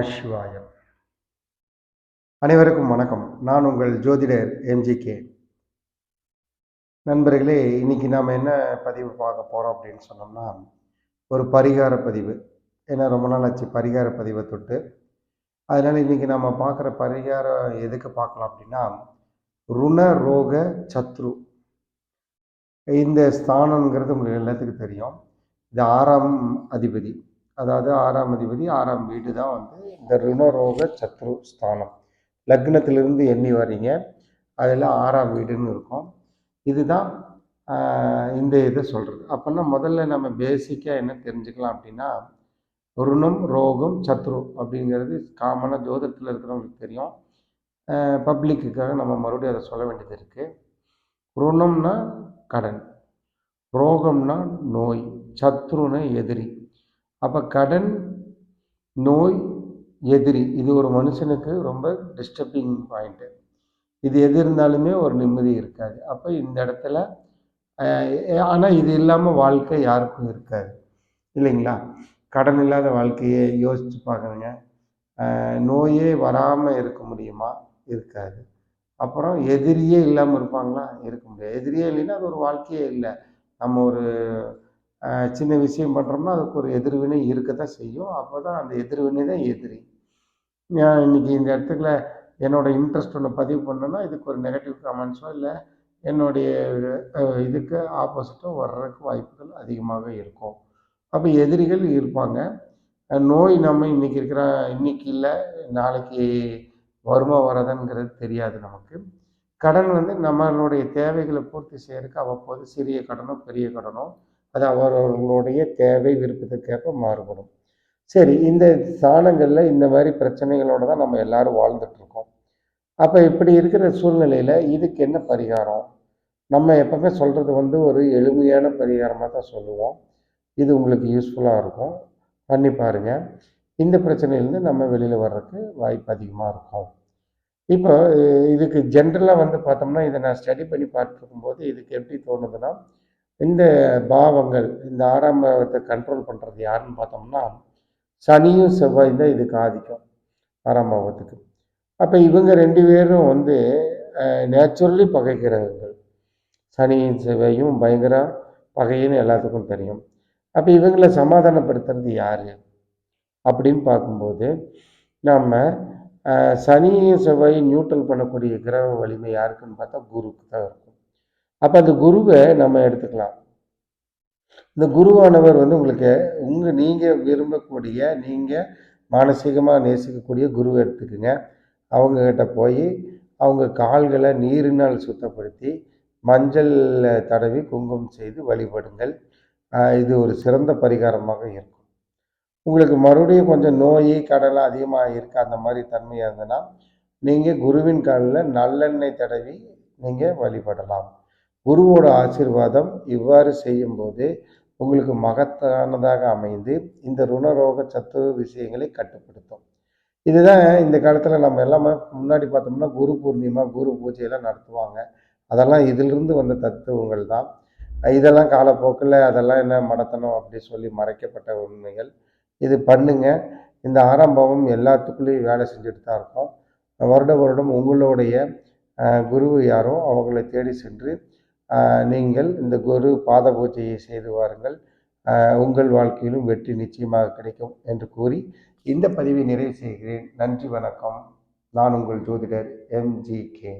நமசிவாயம் அனைவருக்கும் வணக்கம். நான் உங்கள் ஜோதிடர் எம்ஜிகே நண்பர்களே இன்னைக்கு நாம் என்ன பதிவு பார்க்க போகிறோம் அப்படின்னு சொன்னோம்னா ஒரு பரிகார பதிவு. ஏன்னா ரொம்ப நாள் ஆச்சு பரிகார பதிவை தொட்டு. அதனால் இன்றைக்கி நம்ம பார்க்குற பரிகாரம் எதுக்கு பார்க்கலாம் அப்படின்னா ருண ரோக சத்ரு. இந்த ஸ்தானங்கிறது உங்களுக்கு எல்லாத்துக்கும் தெரியும். இது ஆறாம் அதிபதி. அதாவது ஆறாம் அதிபதி ஆறாம் வீடு தான் வந்து இந்த ருணரோக சத்ரு ஸ்தானம். லக்னத்திலிருந்து எண்ணி வரீங்க. அதில் ஆறாம் வீடுன்னு இருக்கும். இதுதான் இந்த இதை சொல்கிறது அப்படின்னா முதல்ல நம்ம பேசிக்காக என்ன தெரிஞ்சுக்கலாம் அப்படின்னா ருணம் ரோகம் சத்ரு அப்படிங்கிறது காமனாக ஜோதிடத்தில் இருக்கிறவங்களுக்கு தெரியும். பப்ளிக்குக்காக நம்ம மறுபடியும் அதை சொல்ல வேண்டியது இருக்குது ருணம்னா கடன் ரோகம்னா நோய் சத்ருனா எதிரி. அப்போ கடன் நோய் எதிரி இது ஒரு மனுஷனுக்கு ரொம்ப டிஸ்டர்பிங் பாயிண்ட்டு இது எது இருந்தாலுமே ஒரு நிம்மதி இருக்காது. அப்போ இந்த இடத்துல ஆனால் இது இல்லாமல் வாழ்க்கை யாருக்கும் இருக்காது. இல்லைங்களா? கடன் இல்லாத வாழ்க்கையை யோசித்து பார்க்குறேங்க நோயே வராமல் இருக்க முடியுமா? இருக்காது. அப்புறம் எதிரியே இல்லாமல் இருப்பாங்களா? இருக்க முடியாது. எதிரியே இல்லைன்னா அது ஒரு வாழ்க்கையே இல்லை. நம்ம ஒரு சின்ன விஷயம் பண்ணுறோம்னா அதுக்கு ஒரு எதிர்வினை இருக்க தான் செய்யும். அப்போ தான் அந்த எதிர்வினை தான் எதிரி. நான் இன்னைக்கு இந்த இடத்துல என்னோட இன்ட்ரெஸ்ட் ஒன்று பதிவு பண்ணேன்னா இதுக்கு ஒரு நெகட்டிவ் கமெண்ட்ஸோ இல்லை என்னுடைய இதுக்கு ஆப்போசிட்டோ வர்றதுக்கு வாய்ப்புகள் அதிகமாகவே இருக்கும். அப்போ எதிரிகள் இருப்பாங்க. நோய் நம்ம இன்னைக்கு இருக்கிற இன்னைக்கு இல்லை நாளைக்கு வருமா வராதுங்கிறது தெரியாது நமக்கு. கடன் வந்து நம்மளுடைய தேவைகளை பூர்த்தி செய்கிறதுக்கு அவ்வப்போது சிறிய கடனோ பெரிய கடனோ அது அவரவர்களுடைய தேவை விருப்பத்துக்கேற்ப மாறுபடும். சரி இந்த ஸ்தானங்களில் இந்த மாதிரி பிரச்சனைகளோடு தான் நம்ம எல்லாரும் வாழ்ந்துட்டுருக்கோம் அப்போ இப்படி இருக்கிற சூழ்நிலையில் இதுக்கு என்ன பரிகாரம்? நம்ம எப்பவுமே சொல்கிறது வந்து ஒரு எளிமையான பரிகாரமாக தான் சொல்லுவோம். இது உங்களுக்கு யூஸ்ஃபுல்லாக இருக்கும். பண்ணி பாருங்கள் இந்த பிரச்சனையிலேருந்து நம்ம வெளியில் வர்றதுக்கு வாய்ப்பு அதிகமாக இருக்கும். இப்போ இதுக்கு ஜென்ரலாக வந்து பார்த்தோம்னா இதை நான் ஸ்டடி பண்ணி பார்த்துருக்கும்போது இதுக்கு எப்படி தோணுதுன்னா இந்த பாவங்கள் இந்த ஆறாம் பாவத்தை கண்ட்ரோல் பண்ணுறது யாருன்னு பார்த்தோம்னா சனியும் செவ்வாய் தான் இதுக்கு ஆதிக்கம் ஆறாம் பாவத்துக்கு. அப்போ இவங்க ரெண்டு பேரும் வந்து நேச்சுரலி பகைக்கிறவர்கள். சனியும் செவ்வாயும் பயங்கர பகைன்னு எல்லாத்துக்கும் தெரியும். அப்போ இவங்களை சமாதானப்படுத்துறது யார்? அப்படின்னு பார்க்கும்போது நம்ம சனியும் செவ்வாயும் நியூட்ரல் பண்ணக்கூடிய கிரக வலிமை யாருக்குன்னு பார்த்தா குருக்கு தான் இருக்கும். அப்போ அந்த குருவை நம்ம எடுத்துக்கலாம். இந்த குருவானவர் வந்து உங்களுக்கு உங்கள் நீங்கள் விரும்பக்கூடிய நீங்கள் மானசீகமாக நேசிக்கக்கூடிய குருவை எடுத்துக்கோங்க. அவங்கக்கிட்ட போய் அவங்க கால்களை நீரினால் சுத்தப்படுத்தி மஞ்சள் தடவி குங்குமம் செய்து வழிபடுங்கள். இது ஒரு சிறந்த பரிகாரமாக இருக்கும். உங்களுக்கு மறுபடியும் கொஞ்சம் நோய் கடலை அதிகமாக இருக்க அந்த மாதிரி தன்மையாக இருந்ததுன்னா நீங்கள் குருவின் காலில் நல்லெண்ணெய் தடவி நீங்கள் வழிபடலாம். குருவோட ஆசீர்வாதம் இவ்வாறு செய்யும்போது உங்களுக்கு மகத்தானதாக அமைந்து இந்த ருணரோக சத்துவ விஷயங்களை கட்டுப்படுத்தும். இதுதான் இந்த காலத்தில் நம்ம எல்லாமே முன்னாடி பார்த்தோம்னா குரு பூர்ணிமா குரு பூஜையெல்லாம் நடத்துவாங்க. அதெல்லாம் இதிலிருந்து வந்த தத்துவங்கள் தான். இதெல்லாம் காலப்போக்கில் அதெல்லாம் என்ன மடத்தனம் அப்படி சொல்லி மறைக்கப்பட்ட உண்மைகள். இது பண்ணுங்க. இந்த ஆரம்பம் எல்லாத்துக்குள்ளேயும் வேலை செஞ்சுட்டு தான் இருக்கும். வருட வருடம் உங்களுடைய குரு யாரோ அவங்களை தேடி சென்று நீங்கள் இந்த குரு பாத பூஜையை செய்து வாருங்கள். உங்கள் வாழ்க்கையிலும் வெற்றி நிச்சயமாக கிடைக்கும் என்று கூறி இந்த பதிவை நிறைவு செய்கிறேன். நன்றி வணக்கம். நான் உங்கள் ஜோதிடர் எம்ஜிகே